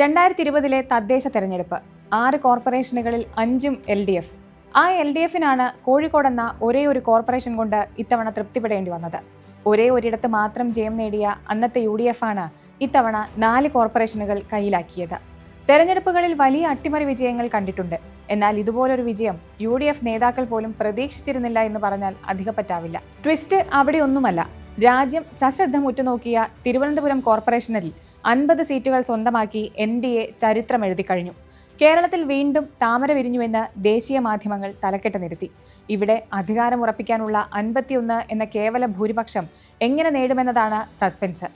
രണ്ടായിരത്തി ഇരുപതിലെ തദ്ദേശ തെരഞ്ഞെടുപ്പ്. ആറ് കോർപ്പറേഷനുകളിൽ അഞ്ചും എൽ ഡി എഫ്. ആ എൽ ഡി എഫിനാണ് കോഴിക്കോടെന്ന ഒരേ ഒരു കോർപ്പറേഷൻ കൊണ്ട് ഇത്തവണ തൃപ്തിപ്പെടേണ്ടി വന്നത്. ഒരേ ഒരിടത്ത് മാത്രം ജയം നേടിയ അന്നത്തെ യു ഡി എഫ് ആണ് ഇത്തവണ നാല് കോർപ്പറേഷനുകൾ കയ്യിലാക്കിയത്. തെരഞ്ഞെടുപ്പുകളിൽ വലിയ അട്ടിമറി വിജയങ്ങൾ കണ്ടിട്ടുണ്ട്. എന്നാൽ ഇതുപോലൊരു വിജയം യു ഡി എഫ് നേതാക്കൾ പോലും പ്രതീക്ഷിച്ചിരുന്നില്ല എന്ന് പറഞ്ഞാൽ അധികപ്പറ്റാവില്ല. ട്വിസ്റ്റ് അവിടെയൊന്നുമല്ല. രാജ്യം സശ്രദ്ധം ഉറ്റുനോക്കിയ തിരുവനന്തപുരം കോർപ്പറേഷനിൽ അൻപത് സീറ്റുകൾ സ്വന്തമാക്കി എൻ ഡി എ ചരിത്രം എഴുതിക്കഴിഞ്ഞു കേരളത്തിൽ വീണ്ടും താമര വിരിഞ്ഞുവെന്ന് ദേശീയ മാധ്യമങ്ങൾ തലക്കെട്ട് നിരത്തി. ഇവിടെ അധികാരം ഉറപ്പിക്കാനുള്ള അൻപത്തിയൊന്ന് എന്ന കേവല ഭൂരിപക്ഷം എങ്ങനെ നേടുമെന്നതാണ് സസ്പെൻസ്.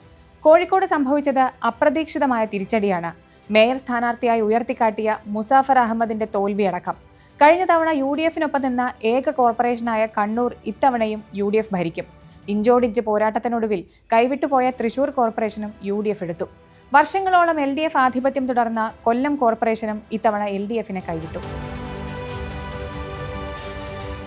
കോഴിക്കോട് സംഭവിച്ചത് അപ്രതീക്ഷിതമായ തിരിച്ചടിയാണ്. മേയർ സ്ഥാനാർത്ഥിയായി ഉയർത്തിക്കാട്ടിയ മുസാഫർ അഹമ്മദിന്റെ തോൽവിയടക്കം. കഴിഞ്ഞ തവണ യു ഡി എഫിനൊപ്പം നിന്ന ഏക കോർപ്പറേഷനായ കണ്ണൂർ ഇത്തവണയും യു ഡി എഫ് ഭരിക്കും. ഇഞ്ചോടിഞ്ച് പോരാട്ടത്തിനൊടുവിൽ കൈവിട്ടുപോയ തൃശൂർ കോർപ്പറേഷനും യു ഡി എഫ് എടുത്തു. വർഷങ്ങളോളം എൽ ഡി എഫ് ആധിപത്യം തുടർന്ന കൊല്ലം കോർപ്പറേഷനും ഇത്തവണ എൽ ഡി എഫിനെ കൈവിട്ടു.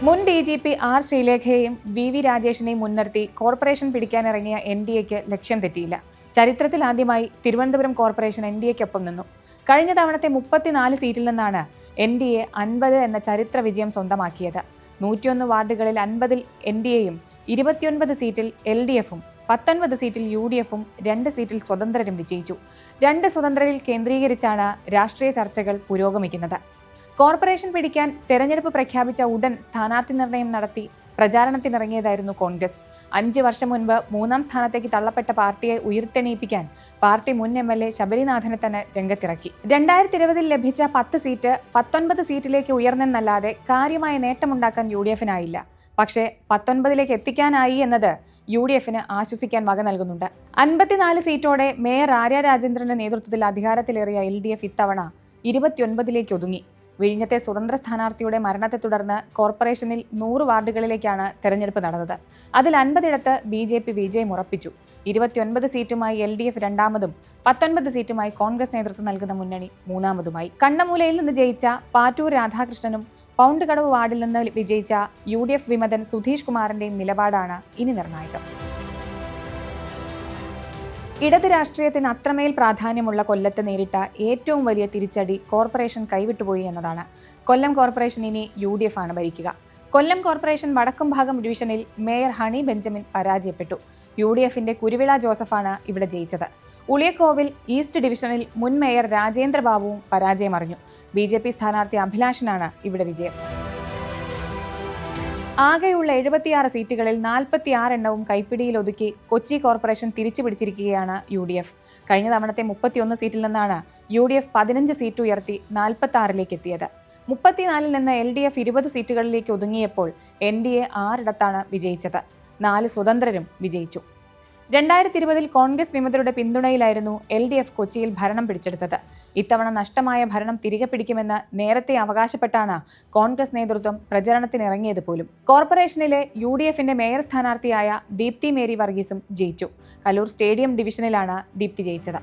മുൻ ഡി ജി പി ആർ ശ്രീലേഖയെയും വി വി രാജേഷിനെയും മുൻനിർത്തി കോർപ്പറേഷൻ പിടിക്കാനിറങ്ങിയ എൻ ഡി എക്ക് ലക്ഷ്യം തെറ്റിയില്ല. ചരിത്രത്തിൽ ആദ്യമായി തിരുവനന്തപുരം കോർപ്പറേഷൻ എൻ ഡി എക്കൊപ്പം നിന്നു. കഴിഞ്ഞ തവണത്തെ മുപ്പത്തിനാല് സീറ്റിൽ നിന്നാണ് എൻ ഡി എ അൻപത് എന്ന ചരിത്ര വിജയം സ്വന്തമാക്കിയത്. നൂറ്റിയൊന്ന് വാർഡുകളിൽ അൻപതിൽ എൻ ഡി എയും ഇരുപത്തിയൊൻപത് സീറ്റിൽ എൽ ഡി എഫും പത്തൊൻപത് സീറ്റിൽ യു ഡി എഫും രണ്ട് സീറ്റിൽ സ്വതന്ത്രരും വിജയിച്ചു. രണ്ട് സ്വതന്ത്രരിൽ കേന്ദ്രീകരിച്ചാണ് രാഷ്ട്രീയ ചർച്ചകൾ പുരോഗമിക്കുന്നത്. കോർപ്പറേഷൻ പിടിക്കാൻ തെരഞ്ഞെടുപ്പ് പ്രഖ്യാപിച്ച ഉടൻ സ്ഥാനാർത്ഥി നിർണയം നടത്തി പ്രചാരണത്തിനിറങ്ങിയതായിരുന്നു കോൺഗ്രസ്. അഞ്ച് വർഷം മുൻപ് മൂന്നാം സ്ഥാനത്തേക്ക് തള്ളപ്പെട്ട പാർട്ടിയെ ഉയർത്തെണീപ്പിക്കാൻ പാർട്ടി മുൻ എം എൽ എ ശബരിനാഥനെ തന്നെ രംഗത്തിറക്കി. രണ്ടായിരത്തി ഇരുപതിൽ ലഭിച്ച പത്ത് സീറ്റ് പത്തൊൻപത് സീറ്റിലേക്ക് ഉയർന്നെന്നല്ലാതെ കാര്യമായ നേട്ടമുണ്ടാക്കാൻ യു ഡി എഫിനായില്ല. പക്ഷേ പത്തൊൻപതിലേക്ക് എത്തിക്കാനായി എന്നത് യു ഡി എഫിന് ആശ്വസിക്കാൻ വക നൽകുന്നുണ്ട്. അൻപത്തിനാല് സീറ്റോടെ മേയർ ആര്യ രാജേന്ദ്രന്റെ നേതൃത്വത്തിൽ അധികാരത്തിലേറിയ എൽ ഡി എഫ് ഇത്തവണ ഇരുപത്തിയൊൻപതിലേക്ക് ഒതുങ്ങി. വിഴിഞ്ഞത്തെ സ്വതന്ത്ര സ്ഥാനാർത്ഥിയുടെ മരണത്തെ തുടർന്ന് കോർപ്പറേഷനിൽ നൂറ് വാർഡുകളിലേക്കാണ് തെരഞ്ഞെടുപ്പ് നടന്നത്. അതിൽ അൻപതിടത്ത് ബി ജെ പി വിജയം ഉറപ്പിച്ചു. ഇരുപത്തിയൊൻപത് സീറ്റുമായി എൽ ഡി എഫ് രണ്ടാമതും പത്തൊൻപത് സീറ്റുമായി കോൺഗ്രസ് നേതൃത്വം നൽകുന്ന മുന്നണി മൂന്നാമതുമായി. കണ്ണമൂലയിൽ നിന്ന് ജയിച്ച പാറ്റൂർ രാധാകൃഷ്ണനും പൗണ്ട് കടവ് വാർഡിൽ നിന്ന് വിജയിച്ച യു ഡി എഫ് വിമതൻ സുധീഷ് കുമാറിന്റെയും നിലപാടാണ് ഇനി നിർണായകം. ഇടത് രാഷ്ട്രീയത്തിന് അത്രമേൽ പ്രാധാന്യമുള്ള കൊല്ലത്ത് നേരിട്ട ഏറ്റവും വലിയ തിരിച്ചടി കോർപ്പറേഷൻ കൈവിട്ടുപോയി എന്നതാണ്. കൊല്ലം കോർപ്പറേഷൻ ഇനി യു ഡി എഫ് ആണ് ഭരിക്കുക. കൊല്ലം കോർപ്പറേഷൻ വടക്കും ഭാഗം ഡിവിഷനിൽ മേയർ ഹണി ബെഞ്ചമിൻ പരാജയപ്പെട്ടു. യു ഡി എഫിന്റെ കുരുവിള ജോസഫാണ് ഇവിടെ ജയിച്ചത്. ഉളിയക്കോവിൽ ഈസ്റ്റ് ഡിവിഷനിൽ മുൻ മേയർ രാജേന്ദ്രബാബുവും പരാജയമറിഞ്ഞു. ബി ജെ പി സ്ഥാനാർത്ഥി അഭിലാഷനാണ് ഇവിടെ വിജയം. ആകെയുള്ള എഴുപത്തിയാറ് സീറ്റുകളിൽ നാൽപ്പത്തിയാറ് എണ്ണവും കൈപ്പിടിയിൽ ഒതുക്കി കൊച്ചി കോർപ്പറേഷൻ തിരിച്ചു പിടിച്ചിരിക്കുകയാണ് യു ഡി എഫ്. കഴിഞ്ഞ തവണത്തെ മുപ്പത്തിയൊന്ന് സീറ്റിൽ നിന്നാണ് യു ഡി എഫ് പതിനഞ്ച് സീറ്റ് ഉയർത്തി നാൽപ്പത്തി ആറിലേക്ക് എത്തിയത്. മുപ്പത്തിനാലിൽ നിന്ന് എൽ ഡി എഫ് ഇരുപത് സീറ്റുകളിലേക്ക് ഒതുങ്ങിയപ്പോൾ എൻ ഡി എ ആറിടത്താണ് വിജയിച്ചത്. നാല് സ്വതന്ത്രരും വിജയിച്ചു. രണ്ടായിരത്തി ഇരുപതിൽ കോൺഗ്രസ് വിമതരുടെ പിന്തുണയിലായിരുന്നു എൽ ഡി എഫ് കൊച്ചിയിൽ ഭരണം പിടിച്ചെടുത്തത്. ഇത്തവണ നഷ്ടമായ ഭരണം തിരികെ പിടിക്കുമെന്ന് നേരത്തെ അവകാശപ്പെട്ടാണ് കോൺഗ്രസ് നേതൃത്വം പ്രചരണത്തിനിറങ്ങിയത് പോലും. കോർപ്പറേഷനിലെ യു ഡി എഫിന്റെ മേയർ സ്ഥാനാർത്ഥിയായ ദീപ്തി മേരി വർഗീസും ജയിച്ചു. കലൂർ സ്റ്റേഡിയം ഡിവിഷനിലാണ് ദീപ്തി ജയിച്ചത്.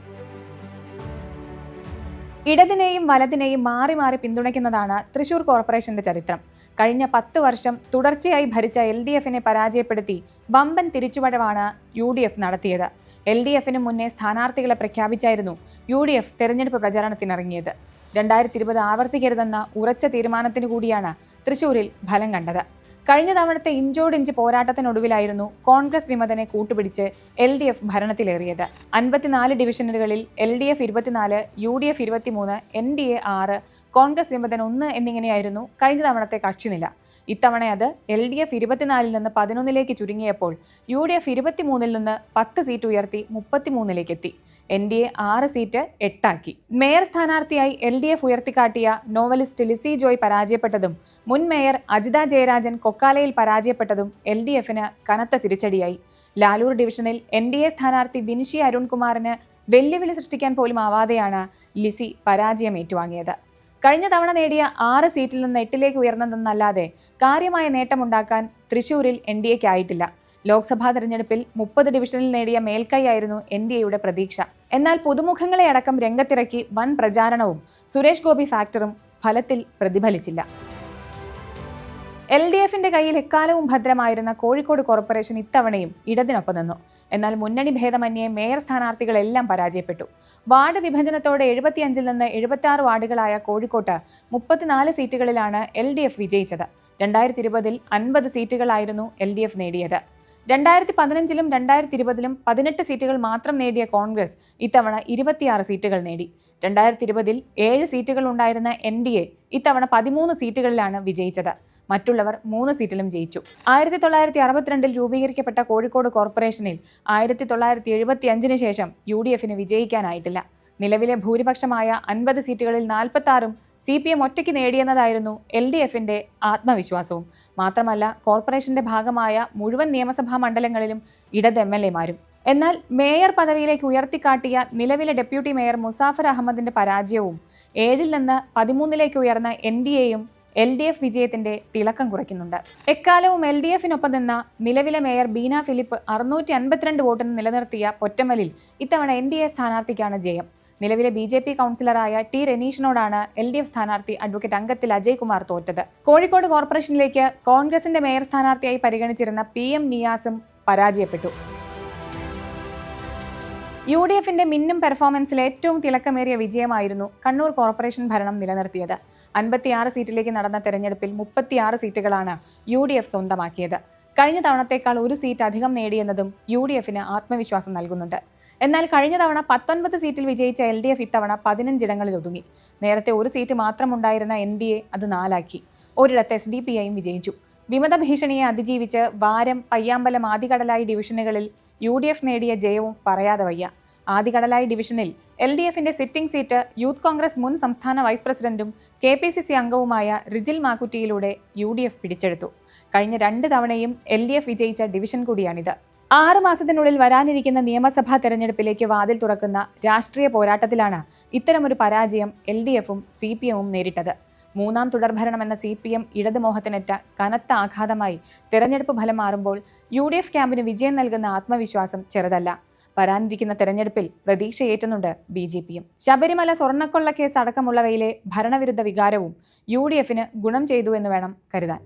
ഇടതിനെയും വലതിനെയും മാറി മാറി പിന്തുണയ്ക്കുന്നതാണ് തൃശൂർ കോർപ്പറേഷന്റെ ചരിത്രം. കഴിഞ്ഞ പത്ത് വർഷം തുടർച്ചയായി ഭരിച്ച എൽ ഡി എഫിനെ പരാജയപ്പെടുത്തി വമ്പൻ തിരിച്ചുവടവാണ് യു ഡി എഫ് നടത്തിയത്. എൽ ഡി എഫിന് മുന്നേ സ്ഥാനാർത്ഥികളെ പ്രഖ്യാപിച്ചായിരുന്നു യു ഡി എഫ് തെരഞ്ഞെടുപ്പ് പ്രചാരണത്തിനിറങ്ങിയത്. രണ്ടായിരത്തി ഇരുപത് ആവർത്തിക്കരുതെന്ന ഉറച്ച തീരുമാനത്തിന് കൂടിയാണ് തൃശൂരിൽ ഫലം കണ്ടത്. കഴിഞ്ഞ തവണത്തെ ഇഞ്ചോടിഞ്ച് പോരാട്ടത്തിനൊടുവിലായിരുന്നു കോൺഗ്രസ് വിമതനെ കൂട്ടുപിടിച്ച് എൽ ഡി എഫ് ഭരണത്തിലേറിയത്. അൻപത്തിനാല് ഡിവിഷനുകളിൽ എൽ ഡി എഫ് ഇരുപത്തിനാല് യു ഡി എഫ് ഇരുപത്തിമൂന്ന് എൻ ഡി എ ആറ് കോൺഗ്രസ് വിമതൻ ഒന്ന് എന്നിങ്ങനെയായിരുന്നു കഴിഞ്ഞ തവണത്തെ കക്ഷിനില. ഇത്തവണ അത് എൽ ഡി എഫ് ഇരുപത്തിനാലിൽ നിന്ന് പതിനൊന്നിലേക്ക് ചുരുങ്ങിയപ്പോൾ യു ഡി എഫ് ഇരുപത്തിമൂന്നിൽ നിന്ന് പത്ത് സീറ്റ് ഉയർത്തി മുപ്പത്തിമൂന്നിലേക്ക് എത്തി. എൻ ഡി എ ആറ് സീറ്റ് എട്ടാക്കി. മേയർ സ്ഥാനാർത്ഥിയായി എൽ ഡി എഫ് ഉയർത്തിക്കാട്ടിയ നോവലിസ്റ്റ് ലിസി ജോയ് പരാജയപ്പെട്ടതും മുൻ മേയർ അജിത ജയരാജൻ കൊക്കാലയിൽ പരാജയപ്പെട്ടതും എൽ ഡി എഫിന് കനത്ത തിരിച്ചടിയായി. ലാലൂർ ഡിവിഷനിൽ എൻ ഡി എ സ്ഥാനാർത്ഥി വിനിഷി അരുൺകുമാറിന് വെല്ലുവിളി സൃഷ്ടിക്കാൻ പോലും ആവാതെയാണ് ലിസി പരാജയം ഏറ്റുവാങ്ങിയത്. കഴിഞ്ഞ തവണ നേടിയ ആറ് സീറ്റിൽ നിന്ന് എട്ടിലേക്ക് ഉയർന്നതെന്നല്ലാതെ കാര്യമായ നേട്ടമുണ്ടാക്കാൻ തൃശൂരിൽ എൻ ഡി എക്ക് ആയിട്ടില്ല. ലോക്സഭാ തെരഞ്ഞെടുപ്പിൽ മുപ്പത് ഡിവിഷനിൽ നേടിയ മേൽക്കൈയായിരുന്നു എൻ ഡി എയുടെ പ്രതീക്ഷ. എന്നാൽ പുതുമുഖങ്ങളെ അടക്കം രംഗത്തിറക്കി വൻ പ്രചാരണവും സുരേഷ് ഗോപി ഫാക്ടറും ഫലത്തിൽ പ്രതിഫലിച്ചില്ല. എൽ ഡി എഫിന്റെ കയ്യിൽ എക്കാലവും ഭദ്രമായിരുന്ന കോഴിക്കോട് കോർപ്പറേഷൻ ഇത്തവണയും ഇടതിനൊപ്പം നിന്നു. എന്നാൽ മുന്നണി ഭേദമന്യേ മേയർ സ്ഥാനാർത്ഥികളെല്ലാം പരാജയപ്പെട്ടു. വാർഡ് വിഭജനത്തോടെ എഴുപത്തിയഞ്ചിൽ നിന്ന് എഴുപത്തി ആറ് വാർഡുകളായ കോഴിക്കോട്ട് മുപ്പത്തിനാല് സീറ്റുകളിലാണ് എൽ ഡി എഫ് വിജയിച്ചത്. രണ്ടായിരത്തി ഇരുപതിൽ അൻപത് സീറ്റുകളായിരുന്നു എൽ ഡി എഫ് നേടിയത്. രണ്ടായിരത്തി പതിനഞ്ചിലും രണ്ടായിരത്തി ഇരുപതിലും പതിനെട്ട് സീറ്റുകൾ മാത്രം നേടിയ കോൺഗ്രസ് ഇത്തവണ ഇരുപത്തിയാറ് സീറ്റുകൾ നേടി. രണ്ടായിരത്തി ഇരുപതിൽ ഏഴ് സീറ്റുകൾ ഉണ്ടായിരുന്ന എൻ ഡി എ ഇത്തവണ പതിമൂന്ന് സീറ്റുകളിലാണ് വിജയിച്ചത്. മറ്റുള്ളവർ മൂന്ന് സീറ്റിലും ജയിച്ചു. ആയിരത്തി തൊള്ളായിരത്തി അറുപത്തിരണ്ടിൽ രൂപീകരിക്കപ്പെട്ട കോഴിക്കോട് കോർപ്പറേഷനിൽ ആയിരത്തി തൊള്ളായിരത്തി എഴുപത്തി അഞ്ചിന് ശേഷം യു ഡി എഫിന് വിജയിക്കാനായിട്ടില്ല. നിലവിലെ ഭൂരിപക്ഷമായ അൻപത് സീറ്റുകളിൽ നാൽപ്പത്തി ആറും സി പി എം ഒറ്റയ്ക്ക് നേടിയെന്നതായിരുന്നു എൽ ഡി എഫിന്റെ ആത്മവിശ്വാസവും. മാത്രമല്ല കോർപ്പറേഷന്റെ ഭാഗമായ മുഴുവൻ നിയമസഭാ മണ്ഡലങ്ങളിലും ഇടത് എം എൽ എമാരും. എന്നാൽ മേയർ പദവിയിലേക്ക് ഉയർത്തിക്കാട്ടിയ നിലവിലെ ഡെപ്യൂട്ടി മേയർ മുസാഫർ അഹമ്മദിന്റെ പരാജയവും ഏഴിൽ നിന്ന് പതിമൂന്നിലേക്ക് ഉയർന്ന എൻ ഡി എയും എൽ ഡി എഫ് വിജയത്തിന്റെ തിളക്കം കുറയ്ക്കുന്നുണ്ട്. എക്കാലവും എൽ ഡി എഫിനൊപ്പം നിന്ന നിലവിലെ മേയർ ബീന ഫിലിപ്പ് അറുന്നൂറ്റി അൻപത്തിരണ്ട് വോട്ടിന് നിലനിർത്തിയ പൊറ്റമലിൽ ഇത്തവണ എൻ ഡി എ സ്ഥാനാർത്ഥിക്കാണ് ജയം. നിലവിലെ ബി ജെ പി കൗൺസിലറായ ടി രനീഷിനോടാണ് എൽ ഡി എഫ് സ്ഥാനാർത്ഥി അഡ്വക്കേറ്റ് അംഗത്തിൽ അജയ് കുമാർ തോറ്റത്. കോഴിക്കോട് കോർപ്പറേഷനിലേക്ക് കോൺഗ്രസിന്റെ മേയർ സ്ഥാനാർത്ഥിയായി പരിഗണിച്ചിരുന്ന പി എം നിയാസും പരാജയപ്പെട്ടു. യു ഡി എഫിന്റെ മിന്നും പെർഫോമൻസിൽ ഏറ്റവും തിളക്കമേറിയ വിജയമായിരുന്നു കണ്ണൂർ കോർപ്പറേഷൻ ഭരണം നിലനിർത്തിയത്. അൻപത്തിയാറ് സീറ്റിലേക്ക് നടന്ന തെരഞ്ഞെടുപ്പിൽ മുപ്പത്തിയാറ് സീറ്റുകളാണ് യു ഡി എഫ് സ്വന്തമാക്കിയത്. കഴിഞ്ഞ തവണത്തേക്കാൾ ഒരു സീറ്റ് അധികം നേടിയെന്നതും യു ഡി എഫിന് ആത്മവിശ്വാസം നൽകുന്നുണ്ട്. എന്നാൽ കഴിഞ്ഞ തവണ പത്തൊൻപത് സീറ്റിൽ വിജയിച്ച എൽ ഡി എഫ് ഇത്തവണ പതിനഞ്ചിടങ്ങളിൽ ഒതുങ്ങി. നേരത്തെ ഒരു സീറ്റ് മാത്രമുണ്ടായിരുന്ന എൻ ഡി എ അത് നാലാക്കി. ഒരിടത്ത് എസ് ഡി പി ഐയും വിജയിച്ചു. വിമത ഭീഷണിയെ അതിജീവിച്ച് വാരം പയ്യാമ്പലം ആദികടലായി ഡിവിഷനുകളിൽ യു ഡി എഫ് നേടിയ ജയവും പറയാതെ വയ്യ. ആദികടലായി ഡിവിഷനിൽ എൽ ഡി എഫിന്റെ സിറ്റിംഗ് സീറ്റ് യൂത്ത് കോൺഗ്രസ് മുൻ സംസ്ഥാന വൈസ് പ്രസിഡന്റും കെ പി സി സി അംഗവുമായ റിജിൽ മാക്കുറ്റിയിലൂടെ യു ഡി എഫ് പിടിച്ചെടുത്തു. കഴിഞ്ഞ രണ്ട് തവണയും എൽ ഡി എഫ് വിജയിച്ച ഡിവിഷൻ കൂടിയാണിത്. ആറ് മാസത്തിനുള്ളിൽ വരാനിരിക്കുന്ന നിയമസഭാ തെരഞ്ഞെടുപ്പിലേക്ക് വാതിൽ തുറക്കുന്ന രാഷ്ട്രീയ പോരാട്ടത്തിലാണ് ഇത്തരമൊരു പരാജയം എൽ ഡി എഫും സി പി എമ്മും നേരിട്ടത്. മൂന്നാം തുടർഭരണം എന്ന സി പി എം ഇടതുമോഹത്തിനേറ്റ കനത്ത ആഘാതമായി തെരഞ്ഞെടുപ്പ് ഫലം മാറുമ്പോൾ യു ഡി എഫ് ക്യാമ്പിന് വിജയം നൽകുന്ന ആത്മവിശ്വാസം ചെറുതല്ല. വരാനിരിക്കുന്ന തെരഞ്ഞെടുപ്പിൽ പ്രതീക്ഷയേറ്റുന്നുണ്ട് ബി ജെ പിയും. ശബരിമല സ്വർണക്കൊള്ള കേസ് അടക്കമുള്ളവയിലെ ഭരണവിരുദ്ധ വികാരവും യു ഡി എഫിന് ഗുണം ചെയ്തു എന്ന് വേണം കരുതാൻ.